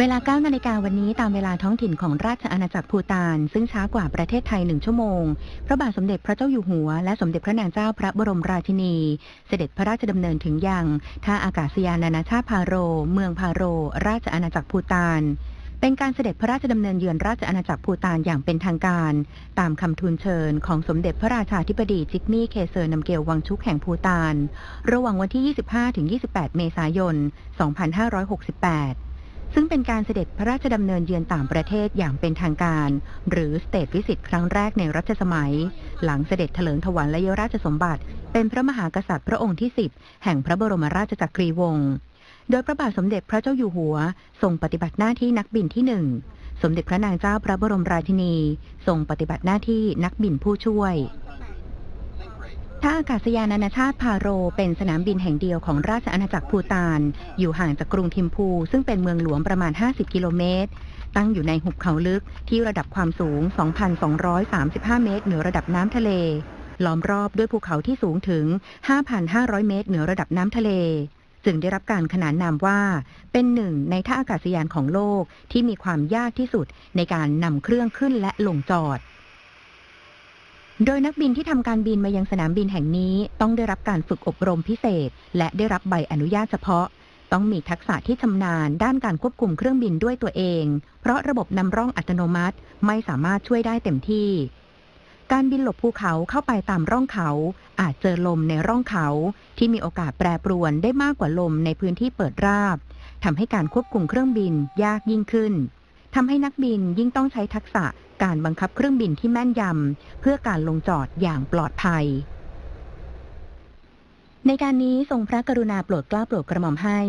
เวลา 9 นาฬิกาวันนี้ตามเวลาท้องถิ่นของราชอาณาจักรภูตาน ซึ่งช้ากว่าประเทศไทยหนึ่งชั่วโมง พระบาทสมเด็จพระเจ้าอยู่หัว และสมเด็จพระนางเจ้าพระบรมราชินี เสด็จพระราชดำเนินถึงยังท่าอากาศยานนานาชาติพาโร เมืองพาโร ราชอาณาจักรภูตาน เป็นการเสด็จพระราชดำเนินเยือนราชอาณาจักรภูตานอย่างเป็นทางการ ตามคำทูลเชิญของสมเด็จพระราชาธิบดีจิกมี่ เคเซอร์นำเกลวังชุกแห่งภูตาน ระหว่างวันที่ 25-28 เมษายน 2568 ซึ่งเป็นการเสด็จพระราชดำเนินเยือนต่างประเทศอย่างเป็นทางการ หรือสเตทวิสิตครั้งแรกในรัชสมัย หลังเสด็จเถลิงถวัลและยราชสมบัติ เป็นพระมหากษัตริย์พระองค์ที่ 10 แห่งพระบรมราชจักรีวงศ์โดยพระบาทสมเด็จพระเจ้าอยู่หัว ทรงปฏิบัติหน้าที่นักบินที่หนึ่งสมเด็จพระนางเจ้าพระบรมราชินี ทรงปฏิบัติหน้าที่นักบินผู้ช่วย ท่าอากาศยานนานาชาติพาโร เป็นสนามบินแห่งเดียวของราชอาณาจักรภูตาน อยู่ห่างจากกรุงทิมพู ซึ่งเป็นเมืองหลวงประมาณ 50 กิโลเมตร ตั้งอยู่ในหุบเขาลึกที่ระดับความสูง 2,235 เมตร เหนือระดับน้ำทะเล ล้อมรอบด้วยภูเขาที่สูงถึง 5,500 เมตร เหนือระดับน้ำทะเล จึงได้รับการขนานนามว่า เป็นหนึ่งในท่าอากาศยานของโลกที่มีความยากที่สุดในการนำเครื่องขึ้นและลงจอด โดยนักบินที่ทำการบินมายังสนามบินแห่งนี้ต้องได้รับการฝึกอบรมพิเศษ และได้รับใบอนุญาตเฉพาะ ต้องมีทักษะที่ชำนาญด้านการควบคุมเครื่องบินด้วยตัวเอง เพราะระบบนำร่องอัตโนมัติ ไม่สามารถช่วยได้เต็มที่ การบินหลบภูเขาเข้าไปตามร่องเขา อาจเจอลมในร่องเขา ที่มีโอกาสแปรปรวนได้มากกว่าลมในพื้นที่เปิดราบทำให้การควบคุมเครื่องบินยากยิ่งขึ้น ทำให้นักบินยิ่งต้องใช้ทักษะการบังคับเครื่องบินที่แม่นยำเพื่อการลงจอดอย่างปลอดภัย ในการนี้ทรงพระกรุณาโปรดเกล้าโปรดกระหม่อมให้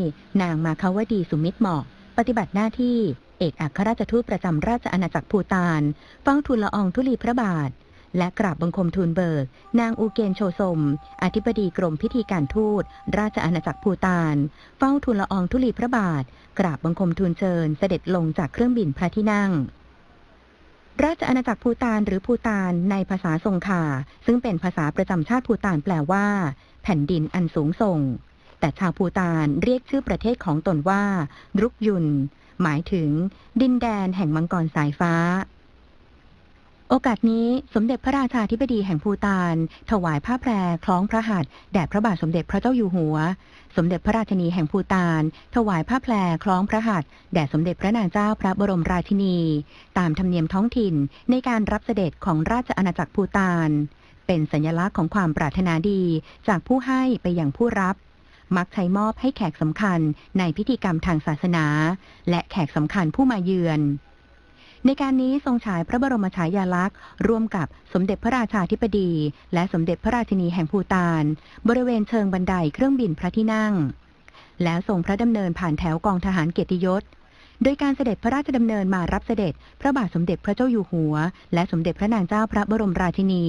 นางมาคาวดีสุมิตรเหมาะปฏิบัติหน้าที่ เอกอัครราชทูตประจำราชอาณาจักรภูตานเฝ้าทูลละอองธุลีพระบาท และกราบบังคมทูลเบิก นางอูเกนโชสม อธิบดีกรมพิธีการทูต ราชอาณาจักรภูตาน เฝ้าทูลละอองธุลีพระบาท กราบบังคมทูลเชิญ เสด็จลงจากเครื่องบินพระที่นั่งราชอาณาจักรภูตานหรือภูตานในภาษาทรงคาซึ่งเป็นภาษาประจำชาติภูตานแปลว่า แผ่นดินอันสูงส่ง แต่ชาวภูตานเรียกชื่อประเทศของตนว่า รุกยุน หมายถึ ง ดินแดนแห่งมังกรสายฟ้า โอกาสนี้สมเด็จพระราชาธิบดีแห่งภูตาน ถวายผ้าแพรคล้องพระหัตถ์แด่พระบาทสมเด็จพระเจ้าอยู่หัว สมเด็จพระราชนีแห่งภูตาน ถวายผ้าแพรคล้องพระหัตถ์แด่สมเด็จพระนางเจ้าพระบรมราชินี ตามธรรมเนียมท้องถิ่นในการรับเสด็จของราชอาณาจักรภูตาน เป็นสัญลักษณ์ของความปรารถนาดีจากผู้ให้ไปอย่างผู้รับมักใช้มอบให้แขกสำคัญในพิธีกรรมทางศาสนา และแขกสำคัญผู้มาเยือน ในการนี้ทรงฉายพระบรมฉายาลักษณ์ ร่วมกับสมเด็จพระราชาธิบดี และสมเด็จพระราชินีแห่งภูตาน บริเวณเชิงบันไดเครื่องบินพระที่นั่ง แล้วทรงพระดำเนินผ่านแถวกองทหารเกียรติยศ โดยการเสด็จพระราชดำเนินมารับเสด็จ พระบาทสมเด็จพระเจ้าอยู่หัว และสมเด็จพระนางเจ้าพระบรมราชินี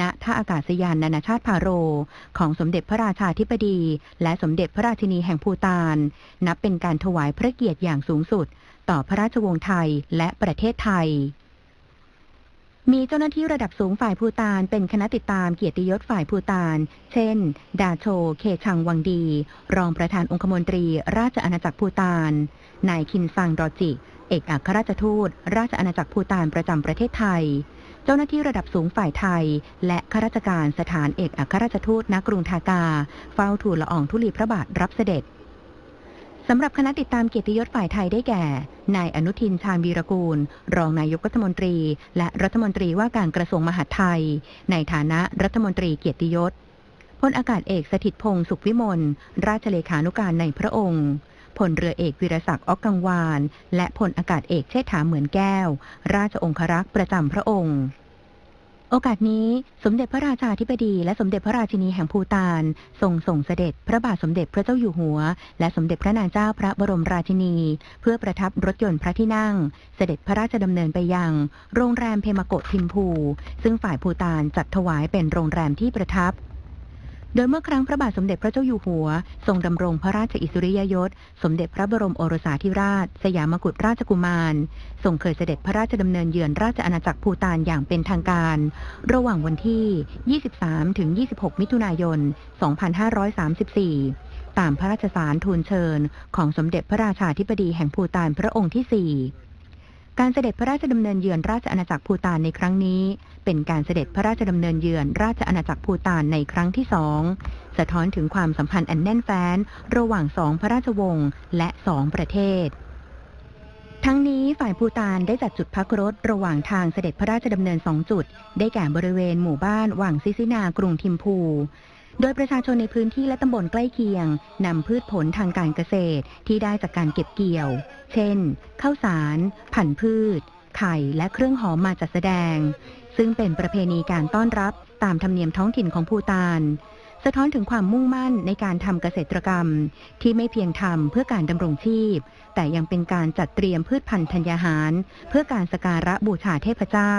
ณ ท่าอากาศยานนานาชาติพาโร ของสมเด็จพระราชาธิบดี และสมเด็จพระราชินีแห่งภูตาน นับเป็นการถวายพระเกียรติอย่างสูงสุด ต่อพระราชวงศ์ไทยและประเทศไทย มีเจ้าหน้าที่ระดับสูงฝ่ายภูตานเป็นคณะติดตามเกียรติยศฝ่ายภูตาน เช่น ดาโช เคชังวังดี รองประธานองคมนตรี ราชอาณาจักรภูตาน นายคินซังดอจิ เอกอัครราชทูต ราชอาณาจักรภูตานประจำประเทศไทยเจ้าหน้าที่ระดับสูงฝ่ายไทย และข้าราชการสถานเอกอัครราชทูตณกรุงทากา เฝ้าทูลละอองธุลีพระบาทรับเสด็จ สำหรับคณะติดตามเกียรติยศฝ่ายไทยได้แก่ นายอนุทินชาญวีรกูล รองนายกรัฐมนตรี และรัฐมนตรีว่าการกระทรวงมหาดไทย ในฐานะรัฐมนตรีเกียรติยศพลอากาศเอกสถิตพงศ์สุขวิมล ราชเลขานุการในพระองค์พลเรือเอกวิรศักดิ์ออกกังวาน และพลอากาศเอกเชษฐาเหมือนแก้ว ราชองครักษ์ประจำพระองค์ โอกาสนี้สมเด็จพระราชาธิบดีและสมเด็จพระราชินีแห่งภูตานทรงส่งเสด็จพระบาทสมเด็จพระเจ้าอยู่หัว และสมเด็จพระนางเจ้าพระบรมราชินี เพื่อประทับรถยนต์พระที่นั่ง เสด็จพระราชดำเนินไปยัง โรงแรมเพมาโกะทิมพู ซึ่งฝ่ายภูตานจัดถวายเป็นโรงแรมที่ประทับ โดยเมื่อครั้งพระบาทสมเด็จพระเจ้าอยู่หัว ทรงดำรงพระราชอิสริยยศ สมเด็จพระบรมโอรสาธิราช สยามกุฎราชกุมาร ทรงเคยเสด็จพระราชดำเนินเยือนราชอาณาจักรภูตานอย่างเป็นทางการ ระหว่างวันที่ 23 ถึง 26 มิถุนายน 2534 ตามพระราชสารทูลเชิญ ของสมเด็จพระราชาธิบดีแห่งภูตานพระองค์ที่สี่ การเสด็จพระราชดำเนินเยือนราชอาณาจักรภูตานในครั้งนี้ เป็นการเสด็จพระราชดำเนินเยือนราชอาณาจักรภูตานในครั้งที่สองสะท้อนถึงความสัมพันธ์อันแน่นแฟ้น ระหว่างสองพระราชวงศ์และสองประเทศ ทั้งนี้ฝ่ายภูตานได้จัดจุดพักรถระหว่างทางเสด็จพระราชดำเนินสองจุด ได้แก่บริเวณหมู่บ้านวังซิซินากรุงทิมพู โดยประชาชนในพื้นที่และตำบลใกล้เคียงนำพืชผลทางการเกษตรที่ได้จากการเก็บเกี่ยว เช่น ข้าวสาร ผันพืช ไข่และเครื่องหอมมาจัดแสดง ซึ่งเป็นประเพณีการต้อนรับตามธรรมเนียมท้องถิ่นของภูตานสะท้อนถึงความมุ่งมั่นในการทำเกษตรกรรม ที่ไม่เพียงทำเพื่อการดำรงชีพ แต่ยังเป็นการจัดเตรียมพืชพันธุ์ธัญญาหาร เพื่อการสการะบูชาเทพเจ้า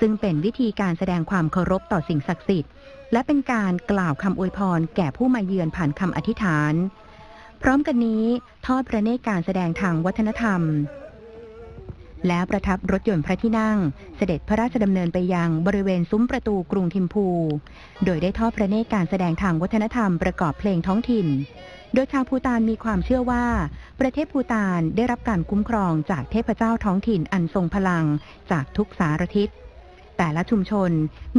ซึ่งเป็นวิธีการแสดงความเคารพต่อสิ่งศักดิ์สิทธิ์ และเป็นการกล่าวคำอวยพรแก่ผู้มาเยือนผ่านคำอธิษฐาน พร้อมกันนี้ทอดพระเนตรการแสดงทางวัฒนธรรม แล้วประทับรถยนต์พระที่นั่ง เสด็จพระราชดำเนินไปยังบริเวณซุ้มประตูกรุงทิมพู โดยได้ทอดพระเนตรการแสดงทางวัฒนธรรมประกอบเพลงท้องถิ่นโดยชาวภูตานมีความเชื่อว่า ประเทศภูตานได้รับการคุ้มครองจากเทพเจ้าท้องถิ่นอันทรงพลังจากทุกสารทิศ แต่ละชุมชน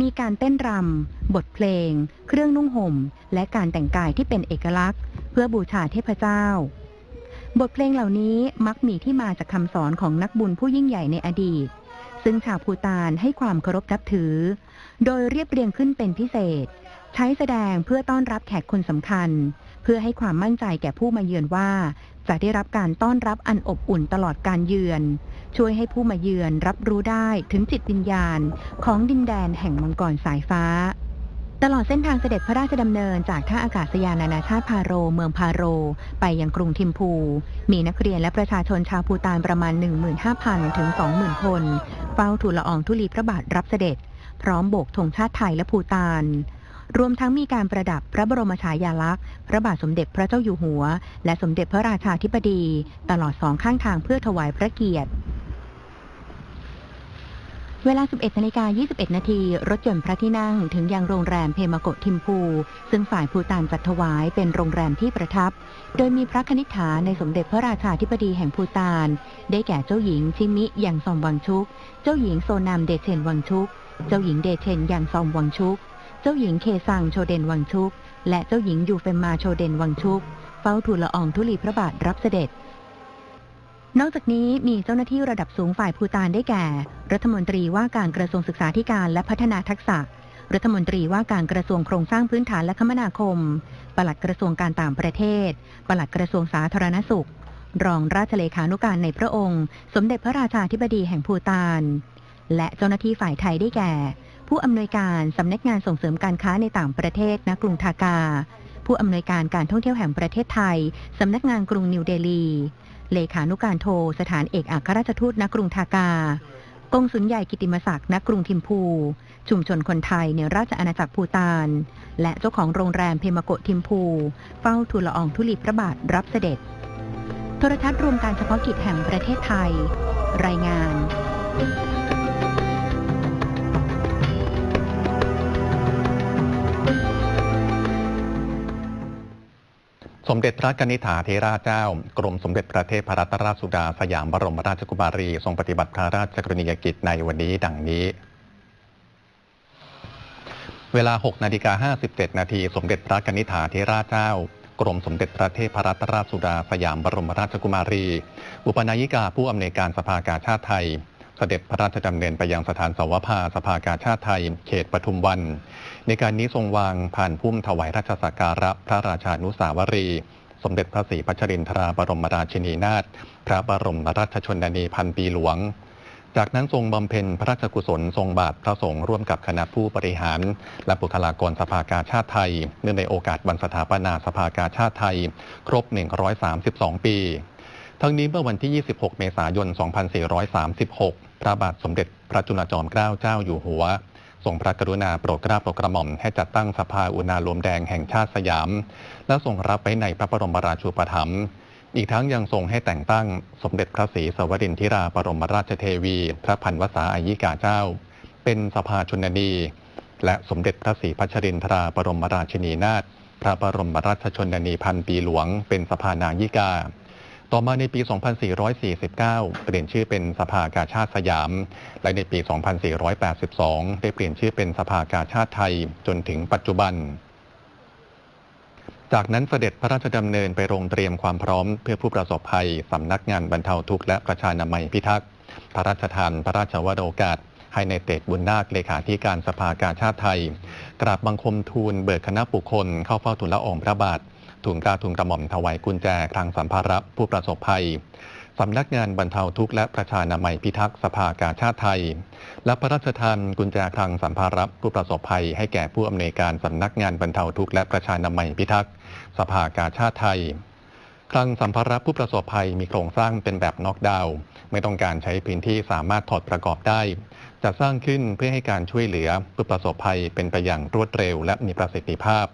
มีการเต้นรำ บทเพลง เครื่องนุ่งห่ม และการแต่งกายที่เป็นเอกลักษณ์ เพื่อบูชาเทพเจ้า บทเพลงเหล่านี้มักมีที่มาจากคำสอนของนักบุญผู้ยิ่งใหญ่ในอดีต ซึ่งชาวภูตานให้ความเคารพนับถือ โดยเรียบเรียงขึ้นเป็นพิเศษ ใช้แสดงเพื่อต้อนรับแขกคนสำคัญ เพื่อให้ความมั่นใจแก่ผู้มาเยือนว่า จะได้รับการต้อนรับอันอบอุ่นตลอดการเยือน ช่วยให้ผู้มาเยือนรับรู้ได้ถึงจิตวิญญาณ ของดินแดนแห่งมังกรสายฟ้า ตลอดเส้นทางเสด็จพระราชดำเนินจากท่าอากาศยานนานาชาติพาโร เมืองพาโร ไปยังกรุงทิมพู มีนักเรียนและประชาชนชาวภูตานประมาณ 15,000 ถึง 20,000 คนเฝ้าทูลละอองธุลีพระบาทรับเสด็จ พร้อมโบกธงชาติไทยและภูตาน รวมทั้งมีการประดับพระบรมฉายาลักษณ์ พระบาทสมเด็จพระเจ้าอยู่หัว และสมเด็จพระราชาธิบดี ตลอดสองข้างทางเพื่อถวายพระเกียรติ เวลา 11นาฬิกา21 นาที รถยนต์พระที่นั่งถึงยังโรงแรมเพมโกทิมพู ซึ่งฝ่ายภูตานจัดถวายเป็นโรงแรมที่ประทับ โดยมีพระคณิษฐาในสมเด็จพระราชาธิบดีแห่งภูตาน ได้แก่เจ้าหญิงชิมิยังซอมวังชุก เจ้าหญิงโซนามเดเชนวังชุก เจ้าหญิงเดเชนยังซอมวังชุก เจ้าหญิงเคซังโชเดนวังชุก และเจ้าหญิงยูเฟมมาโชเดนวังชุก เฝ้าทูลละอองธุลีพระบาทรับเสด็จ นอกจากนี้มีเจ้าหน้าที่ระดับสูงฝ่ายภูตานได้แก่ รัฐมนตรีว่าการกระทรวงศึกษาธิการและพัฒนาทักษะ รัฐมนตรีว่าการกระทรวงโครงสร้างพื้นฐานและคมนาคม ปลัดกระทรวงการต่างประเทศ ปลัดกระทรวงสาธารณสุข รองราชเลขานุการในพระองค์ สมเด็จพระราชาธิบดีแห่งภูตาน และเจ้าหน้าที่ฝ่ายไทยได้แก่ ผู้อำนวยการสำนักงานส่งเสริมการค้าในต่างประเทศณกรุงทากา ผู้อำนวยการการท่องเที่ยวแห่งประเทศไทยสำนักงานกรุงนิวเดลี เลขานุการโทสถานเอกอัครราชทูตณกรุงทากากงสุลใหญ่กิติมศักดิ์ณกรุงทิมพู ชุมชนคนไทยในราชอาณาจักรภูตาน และเจ้าของโรงแรมเพมโกะทิมพู เฝ้าทูลละอองธุลีพระบาทรับเสด็จ โทรทัศน์รวมการเฉพาะกิจแห่งประเทศไทย รายงาน มเด็จพระกนิษฐาเทราเจ้า กรมสมเด็จพระเทพรัตนราชสุดาสยามบรมราชกุมารี ทรงปฏิบัติพระราชกรณียกิจในวันนี้ดังนี้ เวลา 6 นาฬิกา 57 นาที สมเด็จพระกนิษฐาเทราเจ้า กรมสมเด็จพระเทพรัตนราชสุดาสยามบรมราชกุมารี อุปนายิกาผู้อำนวยการสภากาชาติไทย เสด็จพระราชดำเนินไปยังสถานสวภาสภากาชาติไทย เขตปทุมวัน ในการนี้ทรงวางผ่านพุ่มถวายราชสักการะพระราชานุสาวรี สมเด็จพระศรีพัชรินทราบรมราชินีนาถพระบรมราชชนนีพันปีหลวง จากนั้นทรงบำเพ็ญพระราชกุศลทรงบาทพระสงฆ์ร่วมกับคณะผู้บริหาร และบุคลากรสภากาชาติไทย เนื่องในโอกาสวันสถาปนาสภากาชาติไทย ครบ 132 ปี ทั้งนี้เมื่อวันที่ 26 เมษายน 2436 พระบาทสมเด็จพระจุลจอมเกล้าเจ้าอยู่หัวทรงพระกรุณาโปรดเกล้าโปรดกระหม่อมให้จัดตั้งสภาอุณาโลมแดงแห่งชาติสยาม และทรงรับไว้ในพระบรมราชูปถัมภ์อีกทั้งยังทรงให้แต่งตั้งสมเด็จพระศรีสวรินทิราบรมราชเทวี พระพันวษาอายิกาเจ้า เป็นสภาชนนี และสมเด็จพระศรีพัชรินทราบรมราชินีนาถพระบรมราชชนนีพันปีหลวง เป็นสภานายิกา ต่อมาในปี 2449 เปลี่ยนชื่อเป็นสภากาชาติสยาม และในปี 2482 ได้เปลี่ยนชื่อเป็นสภากาชาติไทยจนถึงปัจจุบัน จากนั้นเสด็จพระราชดำเนินไปโรงเตรียมความพร้อมเพื่อผู้ประสบภัยสำนักงานบรรเทาทุกข์และประชานามัยพิทักษ์ พระราชทานพระราชวโรกาสให้ในเตกบุญนาคเลขาธิการสภากาชาติไทย กราบบังคมทูลเบิกคณะบุคคลเข้าเฝ้าทูลละอองพระบาท ทูลกล้าทูลกระหม่อมถวายกุญแจคลังสัมภาระผู้ประสบภัยสำนักงานบรรเทาทุกข์และประชานามัยพิทักษ์สภากาชาติไทย และพระราชทานกุญแจคลังสัมภาระผู้ประสบภัย ให้แก่ผู้อำนวยการสำนักงานบรรเทาทุกข์และประชานามัยพิทักษ์สภากาชาติไทยคลังสัมภาระผู้ประสบภัยมีโครงสร้างเป็นแบบน็อกดาวน์ไม่ต้องการใช้พื้นที่สามารถถอดประกอบได้จะสร้างขึ้นเพื่อให้การช่วยเหลือผู้ประสบภัยเป็นไปอย่างรวดเร็วและมีประสิทธิภาพ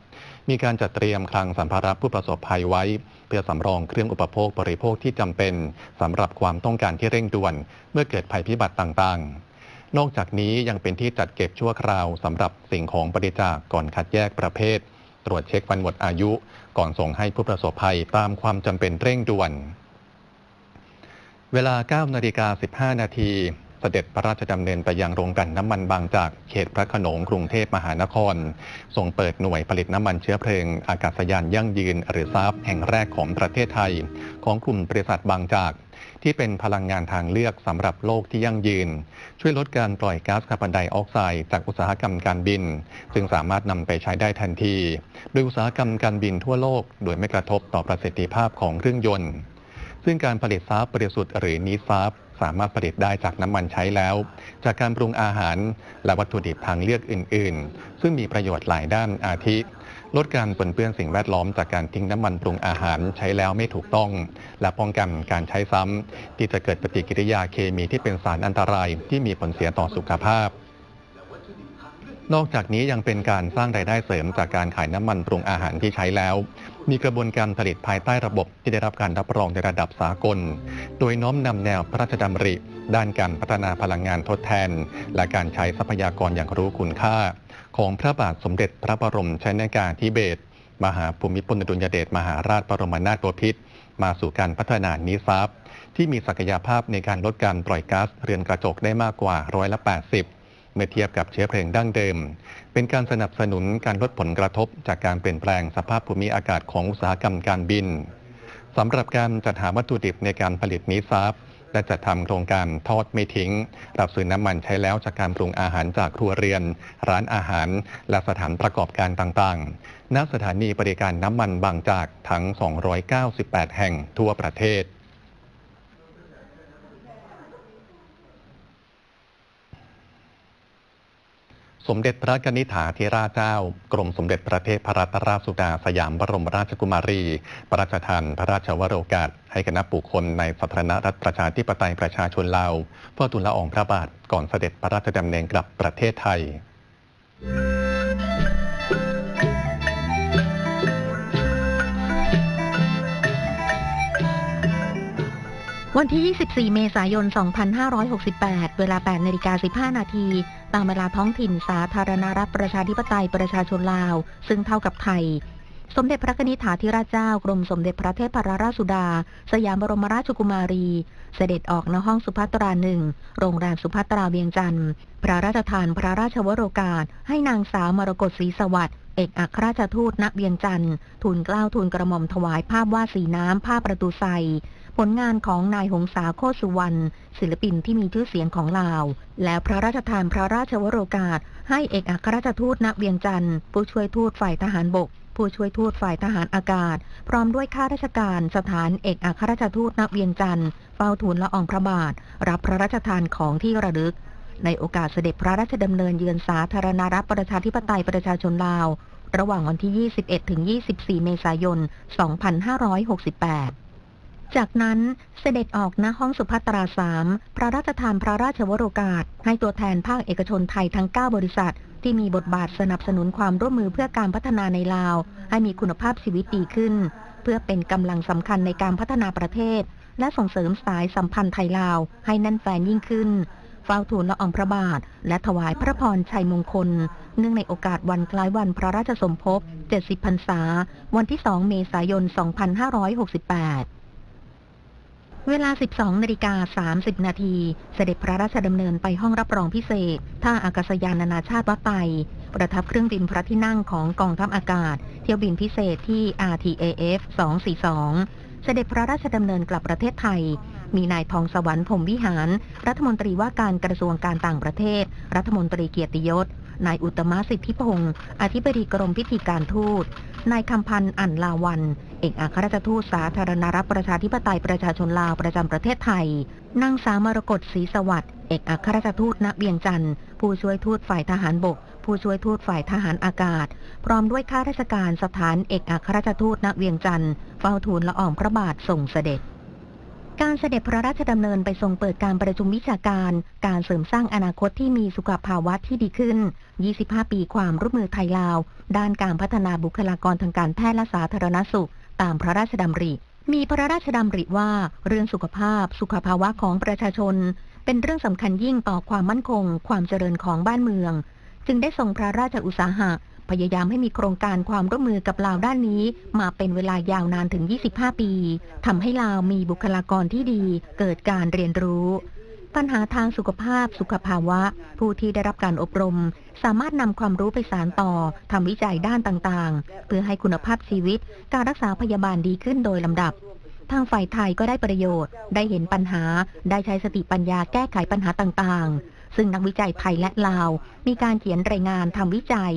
มีการจัดเตรียมคลังสัมภาระผู้ประสบภัยไว้ เพื่อสำรองเครื่องอุปโภคบริโภคที่จำเป็นสำหรับความต้องการที่เร่งด่วน เมื่อเกิดภัยพิบัติต่างๆ นอกจากนี้ยังเป็นที่จัดเก็บชั่วคราวสำหรับสิ่งของบริจาคก่อนคัดแยกประเภท ตรวจเช็ควันหมดอายุ ก่อนส่งให้ผู้ประสบภัยตามความจำเป็นเร่งด่วน เวลา 9 นาฬิกา 15 นาที เสด็จพระราชดำเนินไปยังโรงกลั่นน้ำมันบางจากเขตพระโขนงกรุงเทพมหานครส่งเปิดหน่วยผลิตน้ำมันเชื้อเพลิง อากาศยานยั่งยืนหรือซาฟแห่งแรกของประเทศไทย ของกลุ่มบริษัทบางจาก ที่เป็นพลังงานทางเลือกสำหรับโลกที่ยั่งยืน ช่วยลดการปล่อยก๊าซคาร์บอนไดออกไซด์จากอุตสาหกรรมการบิน ซึ่งสามารถนำไปใช้ได้ทันทีโดยอุตสาหกรรมการบินทั่วโลก โดยไม่กระทบต่อประสิทธิภาพของเครื่องยนต์ซึ่งการผลิตซาฟบริสุทธิ์หรือนีซาฟ สามารถผลิตได้จากน้ำมันใช้แล้ว จากการปรุงอาหารและวัตถุดิบทางเลือกอื่น ๆ ซึ่งมีประโยชน์หลายด้านอาทิ ลดการปนเปื้อนสิ่งแวดล้อมจากการทิ้งน้ำมันปรุงอาหารใช้แล้วไม่ถูกต้อง และป้องกันการใช้ซ้ำที่จะเกิดปฏิกิริยาเคมีที่เป็นสารอันตรายที่มีผลเสียต่อสุขภาพ นอกจากนี้ยังเป็นการสร้างรายได้เสริมจากการขายน้ำมันปรุงอาหารที่ใช้แล้ว มีกระบวนการผลิตภายใต้ระบบที่ได้รับการรับรองในระดับสากล โดยน้อมนำแนวพระราชดำริ ด้านการพัฒนาพลังงานทดแทน และการใช้ทรัพยากรอย่างรู้คุณค่า ของพระบาทสมเด็จพระบรมชนกาธิเบศรมหาภูมิพลอดุลยเดชมหาราชบรมนาถบพิตรมาสู่การพัฒนานิซาฟที่มีศักยภาพในการลดการปล่อยก๊าซเรือนกระจกได้มากกว่าร้อยละ 80 เมื่อเทียบกับเชื้อเพลิงดั้งเดิม เป็นการสนับสนุนการลดผลกระทบจากการเปลี่ยนแปลงสภาพภูมิอากาศของอุตสาหกรรมการบินสำหรับการจัดหาวัตถุดิบในการผลิตนิซาฟและจัดทำโครงการทอดไม่ทิ้งรับซื้อน้ำมันใช้แล้วจากการปรุงอาหารจากครัวเรือน ร้านอาหาร และสถานประกอบการต่างๆ ณ สถานีบริการน้ำมันบางจากทั้ง 298 แห่งทั่วประเทศ สมเด็จพระกนิษฐาธิราชเจ้า กรมสมเด็จพระเทพรัตนราชสุดาสยามบรมราชกุมารี พระราชทานพระราชวโรกาส ให้คณะบุคคลในสาธารณรัฐประชาธิปไตยประชาชนลาวเพื่อทูลละอองพระบาทก่อนเสด็จพระราชดำเนินกลับประเทศไทย วันที่ 24 เมษายน 2568 เวลา 8นาฬิกา15 นาที ตามเวลาท้องถิ่นสาธารณรัฐประชาธิปไตยประชาชนลาว ซึ่งเท่ากับไทย สมเด็จพระนิธิาธิราชเจ้ากรมสมเด็จพระเทพรราชสุดา สยามบรมราชกุมารี เสด็จออกณห้องสุภัตราหนึ่ง โรงแรมสุภัตราเวียงจันทร์ พระราชทานพระราชวโรกาส ให้นางสาวมรกตศรีสวัสดิ์เอกอัครราชทูตณเวียงจันทร์ทูลเกล้าทูลกระหม่อมถวายภาพวาดสีน้ำ ภาพประตูไซ ผลงานของนายหงษาโคสุวรรณศิลปินที่มีชื่อเสียงของลาว และพระราชทานพระราชวโรกาส ให้เอกอัครราชทูตณเวียงจันทร์ผู้ช่วยทูตฝ่ายทหารบก ผู้ช่วยทูตฝ่ายทหารอากาศ พร้อมด้วยข้าราชการสถานเอกอัครราชทูตณเวียงจันทร์เฝ้าทูลละอองพระบาท รับพระราชทานของที่ระลึก ในโอกาสเสด็จพระราชดำเนินเยือนสาธารณรัฐประชาธิปไตยประชาชนลาว ระหว่างวันที่ 21 ถึง 24 เมษายน 2568 จากนั้นเสด็จออกณห้องสุภัตราสามพระราชทานพระราชวโรกาส ให้ตัวแทนภาคเอกชนไทยทั้ง 9 บริษัท ที่มีบทบาทสนับสนุนความร่วมมือเพื่อการพัฒนาในลาว ให้มีคุณภาพชีวิตดีขึ้น เพื่อเป็นกำลังสำคัญในการพัฒนาประเทศ และส่งเสริมสายสัมพันธ์ไทยลาว ให้แน่นแฟนยิ่งขึ้นเฝ้าทูลละอองพระบาท และถวายพระพรชัยมงคล เนื่องในโอกาสวันคล้ายวันพระราชสมภพ 70 พรรษา วันที่ 2 เมษายน 2568 เวลา 12 นาฬิกา 30 นาที เสด็จพระราชดำเนินไปห้องรับรองพิเศษ ท่าอากาศยานนานาชาติวัดไตประทับเครื่องบินพระที่นั่งของกองทัพอากาศ เที่ยวบินพิเศษที่ RTAF 242 เสด็จพระราชดำเนินกลับประเทศไทย มีนายทองสวรรค์พรมวิหาร รัฐมนตรีว่าการกระทรวงการต่างประเทศ รัฐมนตรีเกียรติยศ นายอุตมะสิทธิพงศ์อธิบดีกรมพิธีการทูต นายคำพันธ์อั๋นลาวัน เอกอัครราชทูตสาธารณรัฐประชาธิปไตยประชาชนลาวประจำประเทศไทย นางสาวมรกตศรีสวัสดิ์เอกอัครราชทูตณเวียงจันทร์ผู้ช่วยทูตฝ่ายทหารบก ผู้ช่วยทูตฝ่ายทหารอากาศ พร้อมด้วยข้าราชการสถานเอกอัครราชทูตณเวียงจันทร์เฝ้าทูลละอองพระบาทส่งเสด็จ การเสด็จพระราชดำเนินไปทรงเปิดการประชุมวิชาการ การเสริมสร้างอนาคตที่มีสุขภาวะที่ดีขึ้น 25 ปีความร่วมมือไทยลาว ด้านการพัฒนาบุคลากรทางการแพทย์และสาธารณสุข ตามพระราชดำริ มีพระราชดำริว่าเรื่องสุขภาพ สุขภาวะของประชาชน เป็นเรื่องสำคัญยิ่งต่อความมั่นคง ความเจริญของบ้านเมือง จึงได้ทรงพระราชอุตสาหะ พยายามให้มีโครงการความร่วมมือกับลาวด้านนี้ มาเป็นเวลายาวนานถึง 25 ปีทำให้ลาวมีบุคลากรที่ดี เกิดการเรียนรู้ ปัญหาทางสุขภาพสุขภาวะ ผู้ที่ได้รับการอบรม สามารถนำความรู้ไปสานต่อทำวิจัยด้านต่างๆ เพื่อให้คุณภาพชีวิต การรักษาพยาบาลดีขึ้นโดยลำดับทางฝ่ายไทยก็ได้ประโยชน์ ได้เห็นปัญหา ได้ใช้สติปัญญาแก้ไขปัญหาต่างๆ ซึ่งนักวิจัยไทยและลาว มีการเขียนรายงานทำวิจัย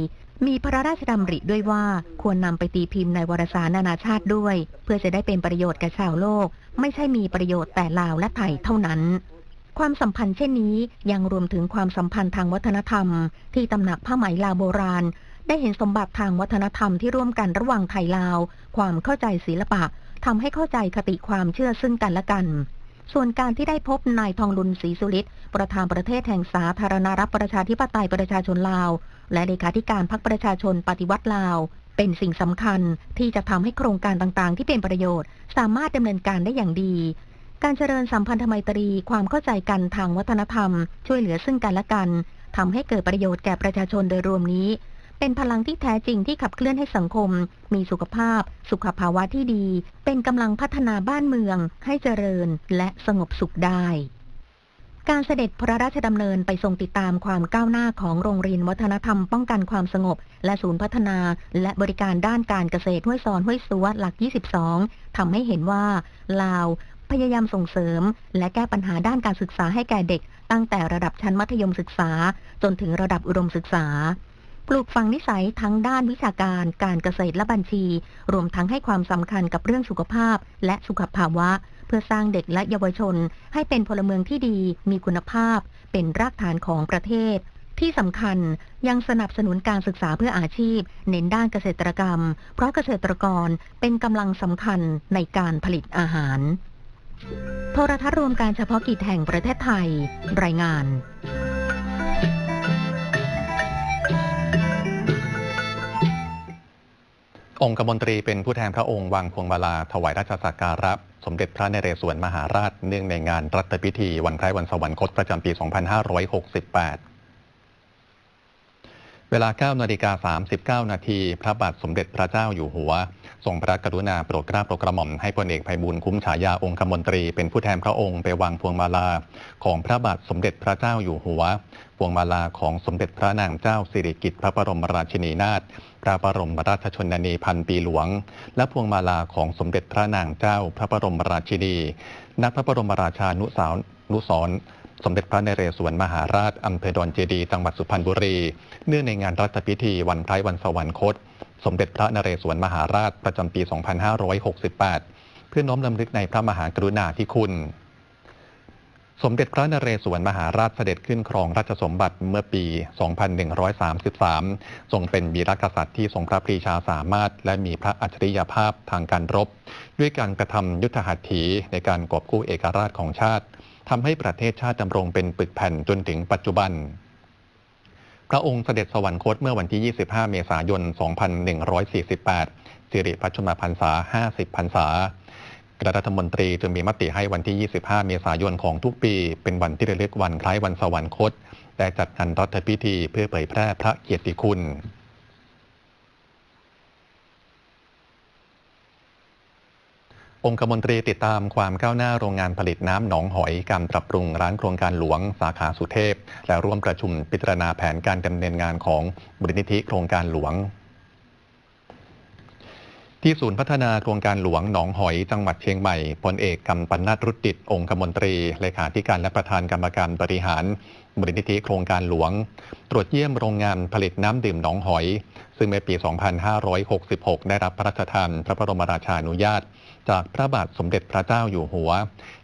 มีพระราชดำริด้วยว่าควรนำไปตีพิมพ์ในวารสารนานาชาติด้วย เพื่อจะได้เป็นประโยชน์แก่ชาวโลก ไม่ใช่มีประโยชน์แต่ลาวและไทยเท่านั้น ความสัมพันธ์เช่นนี้ยังรวมถึงความสัมพันธ์ทางวัฒนธรรม ที่ตำหนักผ้าไหมลาวโบราณ ได้เห็นสมบัติทางวัฒนธรรมที่ร่วมกันระหว่างไทยลาว ความเข้าใจศิลปะทำให้เข้าใจคติความเชื่อซึ่งกันและกัน ส่วนการที่ได้พบนายทองลุนศรีสุริตประธานประเทศแห่งสาธารณรัฐประชาธิปไตยประชาชนลาว และเลขาธิการพรรคประชาชนปฏิวัติลาว เป็นสิ่งสำคัญที่จะทำให้โครงการต่างๆ ที่เป็นประโยชน์ สามารถดำเนินการได้อย่างดี การเจริญสัมพันธไมตรีความเข้าใจกันทางวัฒนธรรม ช่วยเหลือซึ่งกันและกันทำให้เกิดประโยชน์แก่ประชาชนโดยรวมนี้ เป็นพลังที่แท้จริงที่ขับเคลื่อนให้สังคม มีสุขภาพ สุขภาวะที่ดี เป็นกำลังพัฒนาบ้านเมือง ให้เจริญและสงบสุขได้การเสด็จพระราชดำเนินไปทรงติดตามความก้าวหน้าของโรงเรียนวัฒนธรรมป้องกันความสงบ และศูนย์พัฒนา และบริการด้านการเกษตรห้วยซอนห้วยซัวหลัก 22ทำให้เห็นว่า ลาว พยายามส่งเสริม และแก้ปัญหาด้านการศึกษาให้แก่เด็ก ตั้งแต่ระดับชั้นมัธยมศึกษา จนถึงระดับอุดมศึกษา ปลูกฝังนิสัยทั้งด้านวิชาการ การเกษตรและบัญชี รวมทั้งให้ความสำคัญกับเรื่องสุขภาพ และสุขภาวะ เพื่อสร้างเด็กและเยาวชน ให้เป็นพลเมืองที่ดี มีคุณภาพ เป็นรากฐานของประเทศที่สำคัญยังสนับสนุนการศึกษาเพื่ออาชีพ เน้นด้านเกษตรกรรม เพราะเกษตรกรเป็นกำลังสำคัญในการผลิตอาหาร โทรทัศน์รวมการเฉพาะกิจแห่งประเทศไทย รายงาน องคมนตรีเป็นผู้แทนพระองค์วางพวงมาลาถวายราชสักการะ สมเด็จพระนเรศวรมหาราช เนื่องในงานรัฐพิธี วันคล้ายวันสวรรคตประจำปี 2568 เวลา 9 นาฬิกา 39 นาที พระบาทสมเด็จพระเจ้าอยู่หัว ทรงพระกรุณาโปรดเกล้าโปรดกระหม่อมให้พลเอกไพบูลคุ้มฉายาองคมนตรี เป็นผู้แทนพระองค์ไปวางพวงมาลา ของพระบาทสมเด็จพระเจ้าอยู่หัว พวงมาลาของสมเด็จพระนางเจ้าสิริกิติ์พระบรมราชินีนาถ พระบรมราชชนนีพันปีหลวง และพวงมาลาของสมเด็จพระนางเจ้าพระบรมราชินีณพระบรมราชานุสาวนุสรสมเด็จพระนเรศวรมหาราชอำเภอดอนเจดี จังหวัดสุพรรณบุรี เนื่องในงานรัฐพิธีวันคล้ายวันสวรรคต สมเด็จพระนเรศวรมหาราชประจำปี 2568 เพื่อน้อมรำลึกในพระมหากรุณาธิคุณ สมเด็จพระนเรศวรมหาราชเสด็จขึ้นครองราชสมบัติเมื่อปี 2133 ทรงเป็นวีรกษัตริย์ที่ทรงพระปรีชาสามารถ และมีพระอัจฉริยภาพทางการรบ ด้วยการกระทำยุทธหัตถีในการกอบกู้เอกราชของชาติทำให้ประเทศชาติดำรงเป็นปึกแผ่นจนถึงปัจจุบันพระองค์เสด็จสวรรคตเมื่อวันที่ 25 เมษายน 2148 สิริพัชมาพรรษา 50 พรรษา รัฐมนตรีจึงมีมติให้วันที่ 25 เมษายนของทุกปี เป็นวันที่ระลึกวันคล้ายวันสวรรคต และจัดงานรัฐพิธีเพื่อเผยแพร่พระเกียรติคุณองคมนตรีติดตามความก้าวหน้าโรงงานผลิตน้ำหนองหอยการปรับปรุงร้านโครงการหลวงสาขาสุเทพ และร่วมประชุมพิจารณาแผนการดำเนินงานของบริณิธิโครงการหลวง ที่ศูนย์พัฒนาโครงการหลวงหนองหอยจังหวัดเชียงใหม่พลเอกกำปันัดรุดดิตองคมนตรีเลขาธิการและประธานกรรมการบริหารบริณิธิโครงการหลวง ตรวจเยี่ยมโรงงานผลิตน้ำดื่มหนองหอย ซึ่งในปี 2566 ได้รับพระราชทานพระบรมราชานุญาต จากพระบาทสมเด็จพระเจ้าอยู่หัว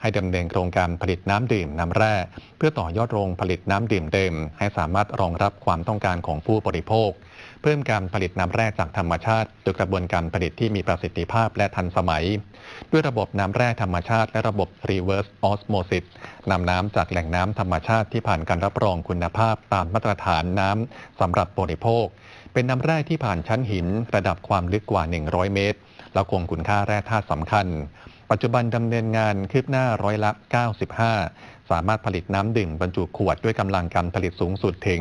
ให้ดำเนินโครงการผลิตน้ำดื่มน้ำแร่ เพื่อต่อยอดโรงผลิตน้ำดื่มเดิม ให้สามารถรองรับความต้องการของผู้บริโภค เพิ่มการผลิตน้ำแร่จากธรรมชาติโดยกระบวนการผลิตที่มีประสิทธิภาพและทันสมัย ด้วยระบบน้ำแร่ธรรมชาติและระบบ reverse osmosis นำน้ำจากแหล่งน้ำธรรมชาติที่ผ่านการรับรองคุณภาพตามมาตรฐานน้ำสำหรับบริโภค เป็นน้ำแร่ที่ผ่านชั้นหิน ระดับความลึกกว่า 100 เมตร แล้วคงคุณค่าแร่ธาตุสำคัญ ปัจจุบันดำเนินงานคืบหน้าร้อยละ 95 สามารถผลิตน้ำดื่มบรรจุขวดด้วยกำลังการผลิตสูงสุดถึง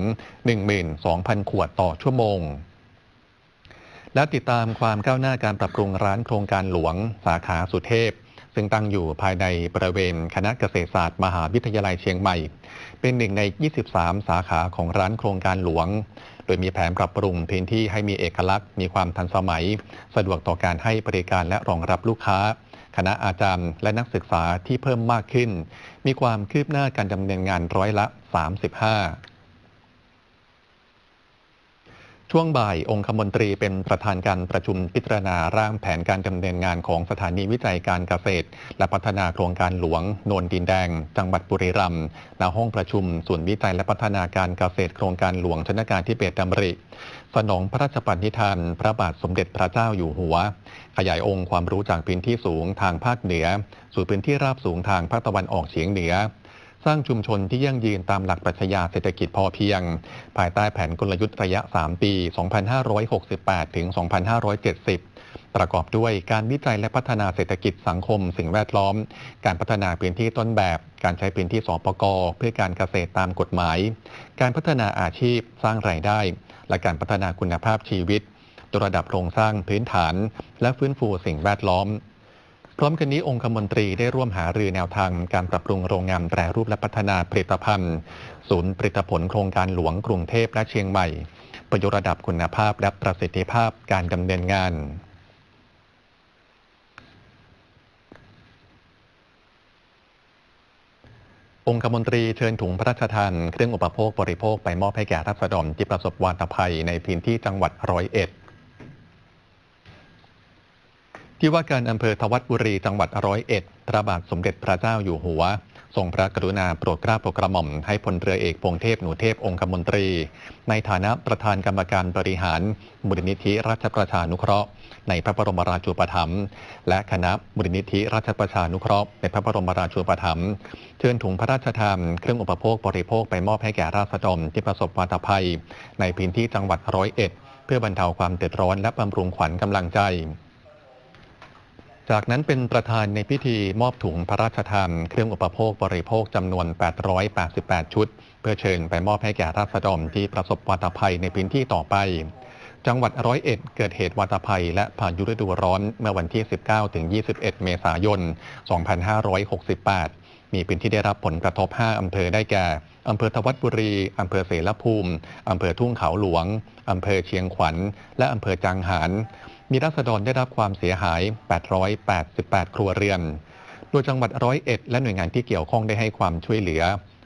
12,000 ขวดต่อชั่วโมง และติดตามความก้าวหน้าการปรับปรุงร้านโครงการหลวง สาขาสุเทพ ซึ่งตั้งอยู่ภายในบริเวณคณะเกษตรศาสตร์มหาวิทยาลัยเชียงใหม่ เป็นหนึ่งใน 23 สาขาของร้านโครงการหลวงโดยมีแผนปรับปรุงพื้นที่ให้มีเอกลักษณ์ มีความทันสมัย สะดวกต่อการให้บริการและรองรับลูกค้า คณะอาจารย์และนักศึกษาที่เพิ่มมากขึ้น มีความคืบหน้าการดำเนินงานร้อยละ 35ช่วงบ่ายองคมนตรีเป็นประธานการประชุมพิจารณาร่างแผนการดำเนินงานของสถานีวิจัยการเกษตร และพัฒนาโครงการหลวงโนนดินแดง จังหวัดบุรีรัมย์ณห้องประชุมส่วนวิจัยและพัฒนาการเกษตรโครงการหลวงชนการที่เบตดำริ สนองพระราชปณิธานพระบาทสมเด็จพระเจ้าอยู่หัว ขยายองค์ความรู้จากพื้นที่สูงทางภาคเหนือ สู่พื้นที่ราบสูงทางภาคตะวันออกเฉียงเหนือ สร้างชุมชนที่ยั่งยืนตามหลักปรัชญาเศรษฐกิจพอเพียง ภายใต้แผนกลยุทธ์ระยะ 3 ปี 2568 ถึง 2570ประกอบด้วยการวิจัยและพัฒนาเศรษฐกิจสังคม สิ่งแวดล้อม การพัฒนาพื้นที่ต้นแบบ การใช้พื้นที่สปกเพื่อการเกษตรตามกฎหมาย การพัฒนาอาชีพสร้างรายได้ และการพัฒนาคุณภาพชีวิตโดยระดับโครงสร้างพื้นฐาน และฟื้นฟูสิ่งแวดล้อม พร้อมกันนี้องคมนตรีได้ร่วมหารือแนวทางการปรับปรุงโรงงานแปรรูปและพัฒนาผลิตภัณฑ์ ศูนย์ผลิตผลโครงการหลวงกรุงเทพและเชียงใหม่ประยุกต์ระดับคุณภาพและประสิทธิภาพการดำเนินงาน องคมนตรีเชิญถุงพระราชทานเครื่องอุปโภคบริโภคไปมอบให้แก่รัษฎรที่ประสบวาตภัยในพื้นที่จังหวัดร้อยเอ็ด ที่ว่าการอำเภอทวัดบุรีจังหวัดร้อยเอ็ดพระบาทสมเด็จพระเจ้าอยู่หัว ทรงพระกรุณาโปรดเกล้าโปรดกระหม่อมให้พลเรือเอกพงเทพหนูเทพองคมนตรี ในฐานะประธานกรรมการบริหารมูลนิธิราชประชานุเคราะห์ ในพระบรมราชูปถัมภ์และคณะมูลนิธิราชประชานุเคราะห์ในพระบรมราชูปถัมภ์เชิญถุงพระราชทานเครื่องอุปโภคบริโภคไปมอบให้แก่ราษฎรที่ประสบวาตภัย ในพื้นที่จังหวัดร้อยเอ็ด เพื่อบรรเทาความเดือดร้อนและบำรุงขวัญกำลังใจ จากนั้นเป็นประธานในพิธีมอบถุงพระราชทาน เครื่องอุปโภคบริโภคจำนวน 888 ชุด เพื่อเชิญไปมอบให้แก่ราษฎรที่ประสบวาตภัยในพื้นที่ต่อไป จังหวัดร้อยเอ็ดเกิดเหตุวาตภัย และพายุฤดูร้อนเมื่อวันที่ 19-21 เมษายน 2568 มีพื้นที่ได้รับผลกระทบ 5 อำเภอได้แก่อำเภอทวัดบุรี อำเภอเสรภูมิ อำเภอทุ่งเขาหลวง อำเภอเชียงขวัญ และอำเภอจังหาร มีรัษฎรได้รับความเสียหาย 888 ครัวเรือน โดยจังหวัดร้อยเอ็ดและหน่วยงานที่เกี่ยวข้องได้ให้ความช่วยเหลือ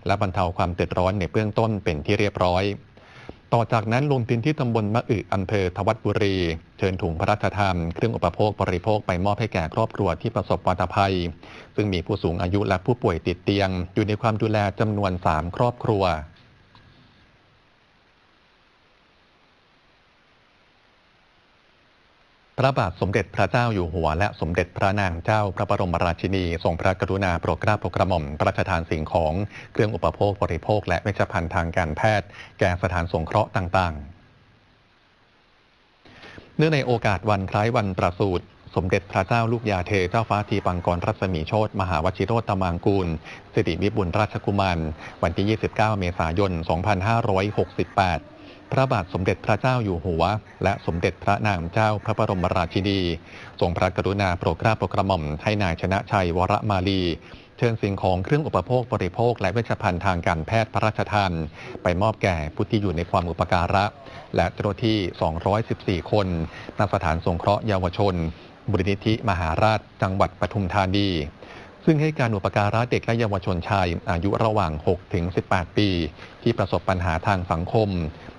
และบรรเทาความเดือดร้อนในเบื้องต้นเป็นที่เรียบร้อย ต่อจากนั้นลงพื้นที่ตำบลมะอึอำเภอทวัดบุรี เชิญถุงพระราชทานเครื่องอุปโภคบริโภคไปมอบให้แก่ครอบครัวที่ประสบวาตภัย ซึ่งมีผู้สูงอายุและผู้ป่วยติดเตียง อยู่ในความดูแลจำนวน 3 ครอบครัว ระบาทสมเด็จพระเจ้าอยู่หัว และสมเด็จพระนางเจ้าพระบรมราชินี ทรงพระกรุณาโปรดเกล้าโปรดกระหม่อมพระราชทานสิ่งของเครื่องอุปโภคบริโภค และเวชภัณฑ์ทางการแพทย์ แก่สถานสงเคราะห์ต่างๆ เนื่องในโอกาสวันคล้ายวันประสูติสมเด็จพระเจ้าลูกยาเธอเจ้าฟ้าทีปังกรรัศมีโชตมหาวชิโรตมังกูล สิริวิบุญราชกุมาร วันที่ 29 เมษายน 2568 พระบาทสมเด็จพระเจ้าอยู่หัว และสมเด็จพระนางเจ้าพระบรมราชินีทรงพระกรุณาโปรดเกล้าโปรดกระหม่อมให้นายชนะชัยวรมาลีเชิญสิ่งของเครื่องอุปโภคบริโภคและเวชภัณฑ์ทางการแพทย์พระราชทาน ไปมอบแก่ผู้ที่อยู่ในความอุปการะ และเจ้าหน้าที่ 214 คนณสถานสงเคราะห์เยาวชนบุรินิธิมหาราช จังหวัดปทุมธานี ซึ่งให้การอุปการะเด็กและเยาวชนชายอายุระหว่าง 6 ถึง 18 ปี ที่ประสบปัญหาทางสังคม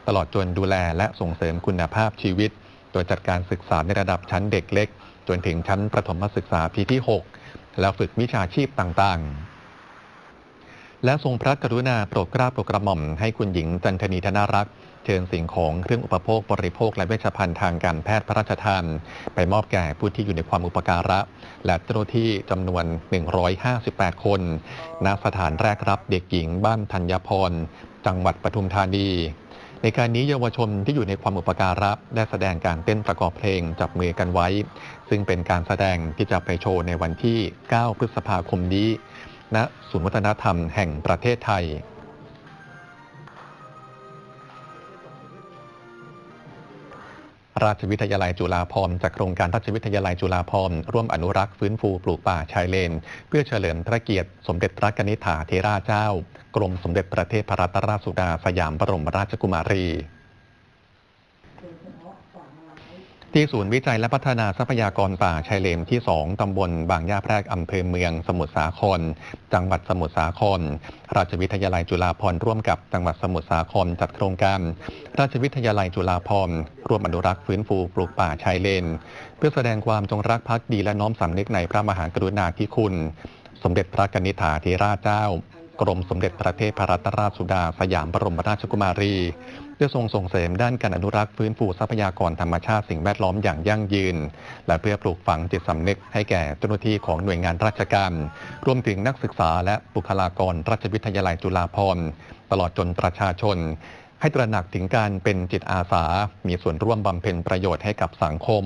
ตลอดจนดูแลและส่งเสริมคุณภาพชีวิต โดยจัดการศึกษาในระดับชั้นเด็กเล็ก จนถึงชั้นประถมศึกษาปีที่ 6 แล้วฝึกวิชาชีพต่างๆ และทรงพระกรุณาโปรดเกล้าโปรดกระหม่อมให้คุณหญิงจันทนีธนารักษ์เชิญสิ่งของเครื่องอุปโภคบริโภคและเวชภัณฑ์ทางการแพทย์พระราชทาน ไปมอบแก่ผู้ที่อยู่ในความอุปการะ และเจ้าหน้าที่จำนวน 158 คน ณ สถานแรกรับเด็กหญิงบ้านธัญพร จังหวัดปทุมธานี ในการนี้เยาวชนที่อยู่ในความอุปการะได้แสดงการเต้นประกอบเพลงจับมือกันไว้ ซึ่งเป็นการแสดงที่จะไปโชว์ในวันที่ 9 พฤษภาคมนี้ณศูนย์วัฒนธรรมแห่งประเทศไทย ราชวิทยาลัยจุฬาภรณ์จากโครงการราชวิทยาลัยจุฬาภรณ์ร่วมอนุรักษ์ฟื้นฟูปลูกป่าชายเลน เพื่อเฉลิมพระเกียรติสมเด็จพระกนิษฐาเทราเจ้า กรมสมเด็จพระเทพรัตนราชสุดาสยามบรมราชกุมารี ที่ศูนย์วิจัยและพัฒนาทรัพยากรป่าชายเลนที่ 2 ตำบลบางย่าแพรกอำเภอเมือง สมุทรสาคร จังหวัดสมุทรสาคร ราชวิทยาลัยจุฬาภรณ์ร่วมกับจังหวัดสมุทรสาครจัดโครงการ ราชวิทยาลัยจุฬาภรณ์ร่วมอนุรักษ์ฟื้นฟูปลูกป่าชายเลน เพื่อแสดงความจงรักภักดีและน้อมสำนึกในพระมหากรุณาธิคุณ สมเด็จพระกนิษฐาธิราชเจ้า รมสมเด็จพระเทพรัตนราชสุดาสยามบรมราชกุมารีเพื่อทรงส่งเสริมด้านการอนุรักษ์ฟื้นฟูทรัพยากรธรรมชาติสิ่งแวดล้อมอย่างยั่งยืน และเพื่อปลูกฝังจิตสำนึกให้แก่เจ้าหน้าที่ของหน่วยงานราชการ รวมถึงนักศึกษาและบุคลากรราชวิทยาลัยจุฬาภรณ์ตลอดจนประชาชน ให้ตระหนักถึงการเป็นจิตอาสา มีส่วนร่วมบำเพ็ญประโยชน์ให้กับสังคม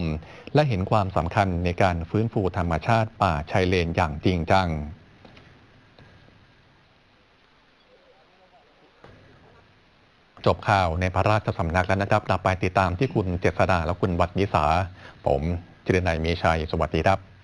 และเห็นความสำคัญในการฟื้นฟูธรรมชาติป่าชายเลนอย่างจริงจัง จบข่าวในพระราชสำนักแล้วนะครับกลับไปติดตามที่คุณเจษดาและคุณวัดยิสา ผมจิรนัยมีชัย สวัสดีครับ